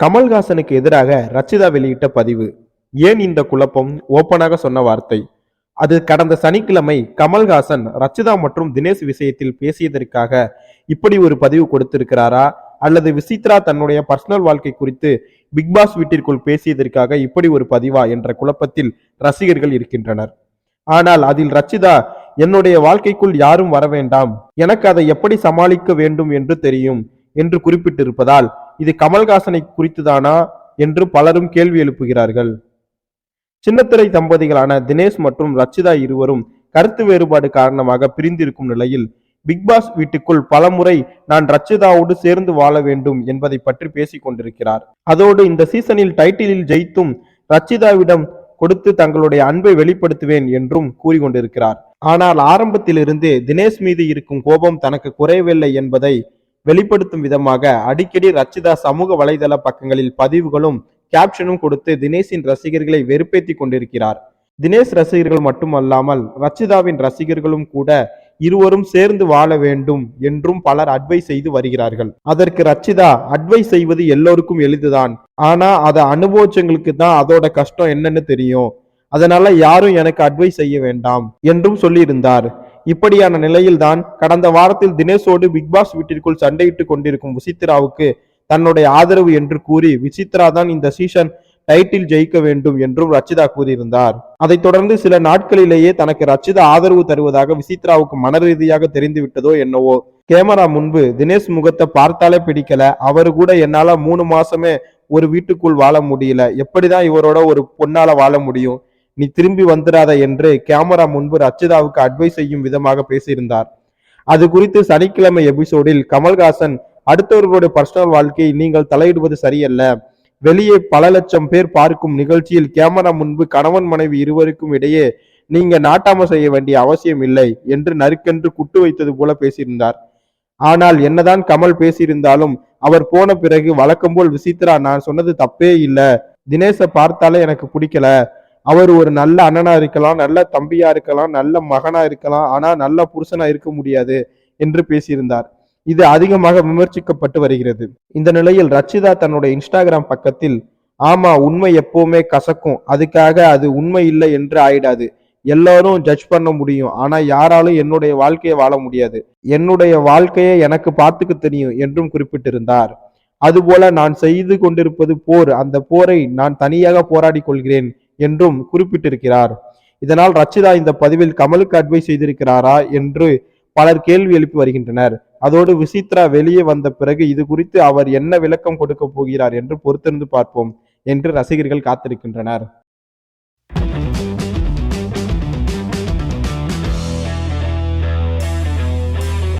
கமல்ஹாசனுக்கு எதிராக ரச்சிதா வெளியிட்ட பதிவு. ஏன் இந்த குழப்பம்? ஓப்பனாக சொன்ன வார்த்தை. அது கடந்த சனிக்கிழமை கமல்ஹாசன் ரச்சிதா மற்றும் தினேஷ் விஷயத்தில் பேசியதற்காக இப்படி ஒரு பதிவு கொடுத்திருக்கிறாரா? அல்லது விசித்ரா தன்னுடைய பர்சனல் வாழ்க்கை குறித்து பிக் பாஸ் வீட்டிற்குள் பேசியதற்காக இப்படி ஒரு பதிவா என்ற குழப்பத்தில் ரசிகர்கள் இருக்கின்றனர். ஆனால் அதில் ரச்சிதா என்னுடைய வாழ்க்கைக்குள் யாரும் வர வேண்டாம் எனக்கு அதை எப்படி சமாளிக்க வேண்டும் என்று தெரியும் என்று குறிப்பிட்டிருப்பதால் இது கமல்ஹாசனை குறித்துதானா என்று பலரும் கேள்வி எழுப்புகிறார்கள். சின்னத்திரை தம்பதிகளான தினேஷ் மற்றும் ரச்சிதா இருவரும் கருத்து வேறுபாடு காரணமாக பிரிந்திருக்கும் நிலையில் பிக் பாஸ் வீட்டுக்குள் பலமுறை நான் ரச்சிதாவோடு சேர்ந்து வாழ வேண்டும் என்பதை பற்றி பேசிக் கொண்டிருக்கிறார். அதோடு இந்த சீசனில் டைட்டிலில் ஜெயித்தும் ரச்சிதாவிடம் கொடுத்து தங்களுடைய அன்பை வெளிப்படுத்துவேன் என்றும் கூறிக்கொண்டிருக்கிறார். ஆனால் ஆரம்பத்திலிருந்தே தினேஷ் மீது இருக்கும் கோபம் தனக்கு குறையவில்லை என்பதை வெளிப்படுத்தும் விதமாக அடிக்கடி ரச்சிதா சமூக வலைதள பக்கங்களில் பதிவுகளும் கேப்ஷனும் கொடுத்து தினேஷின் ரசிகர்களை வெறுப்பேத்தி கொண்டிருக்கிறார். தினேஷ் ரசிகர்கள் மட்டுமல்லாமல் ரச்சிதாவின் ரசிகர்களும் கூட இருவரும் சேர்ந்து வாழ வேண்டும் என்றும் பலர் அட்வைஸ் செய்து வருகிறார்கள். அதற்கு ரச்சிதா அட்வைஸ் செய்வது எல்லோருக்கும் எளிதுதான். ஆனா அதை அனுபவிச்சவங்களுக்கு தான் அதோட கஷ்டம் என்னன்னு தெரியும். அதனால யாரும் எனக்கு அட்வைஸ் செய்ய வேண்டாம் என்றும் சொல்லியிருந்தார். இப்படியான நிலையில்தான் கடந்த வாரத்தில் தினேஷோடு பிக் பாஸ் வீட்டிற்குள் சண்டையிட்டுக் கொண்டிருக்கும் விசித்ராவுக்கு தன்னுடைய ஆதரவு என்று கூறி விசித்ரா தான் இந்த சீசன் டைட்டில் ஜெயிக்க வேண்டும் என்றும் ரச்சிதா கூறியிருந்தார். அதைத் தொடர்ந்து சில நாட்களிலேயே தனக்கு ரச்சிதா ஆதரவு தருவதாக விசித்ராவுக்கு மனரீதியாக தெரிந்துவிட்டதோ என்னவோ. கேமரா முன்பு தினேஷ் முகத்தை பார்த்தாலே பிடிக்கல. அவரு கூட என்னால மூணு மாசமே ஒரு வீட்டுக்குள் வாழ முடியல. எப்படிதான் இவரோட ஒரு பொண்ணால வாழ முடியும்? நீ திரும்பி வந்துடாத என்று கேமரா முன்பு ரச்சிதாவுக்கு அட்வைஸ் செய்யும் விதமாக பேசியிருந்தார். அது குறித்து சனிக்கிழமை எபிசோடில் கமல்ஹாசன் அடுத்தவர்களுடைய பர்சனல் வாழ்க்கையை நீங்கள் தலையிடுவது சரியல்ல. வெளியே பல லட்சம் பேர் பார்க்கும் நிகழ்ச்சியில் கேமரா முன்பு கணவன் மனைவி இருவருக்கும் இடையே நீங்க நாட்டாம செய்ய வேண்டிய அவசியம் இல்லை என்று நறுக்கென்று குட்டு வைத்தது போல பேசியிருந்தார். ஆனால் என்னதான் கமல் பேசியிருந்தாலும் அவர் போன பிறகு வழக்கம் போல் விசித்ரா நான் சொன்னது தப்பே இல்லை. தினேஷை பார்த்தாலே எனக்கு பிடிக்கல. அவர் ஒரு நல்ல அண்ணனா இருக்கலாம் நல்ல தம்பியா இருக்கலாம் நல்ல மகனா இருக்கலாம் ஆனா நல்ல புருஷனா இருக்க முடியாது என்று பேசியிருந்தார். இது அதிகமாக விமர்சிக்கப்பட்டு வருகிறது. இந்த நிலையில் ரச்சிதா தன்னுடைய இன்ஸ்டாகிராம் பக்கத்தில் ஆமா உண்மை எப்பவுமே கசக்கும். அதுக்காக அது உண்மை இல்லை என்று ஆயிடாது. எல்லாரும் ஜட்ஜ் பண்ண முடியும். ஆனா யாராலும் என்னுடைய வாழ்க்கையை வாழ முடியாது. என்னுடைய வாழ்க்கையை எனக்கு பார்த்துக்க தெரியும் என்றும் குறிப்பிட்டிருந்தார். அதுபோல நான் செய்து கொண்டிருப்பது போர். அந்த போரை நான் தனியாக போராடி கொள்கிறேன் என்றும் குறிப்பிட்டிருக்கிறார். இதனால் ரச்சிதா இந்த பதிவில் கமலுக்கு அட்வைஸ் செய்திருக்கிறாரா என்று பலர் கேள்வி எழுப்பி வருகின்றனர். அதோடு விசித்ரா வெளியே வந்த பிறகு இது குறித்து அவர் என்ன விளக்கம் கொடுக்க போகிறார் என்று பொறுத்திருந்து பார்ப்போம் என்று ரசிகர்கள் காத்திருக்கின்றனர்.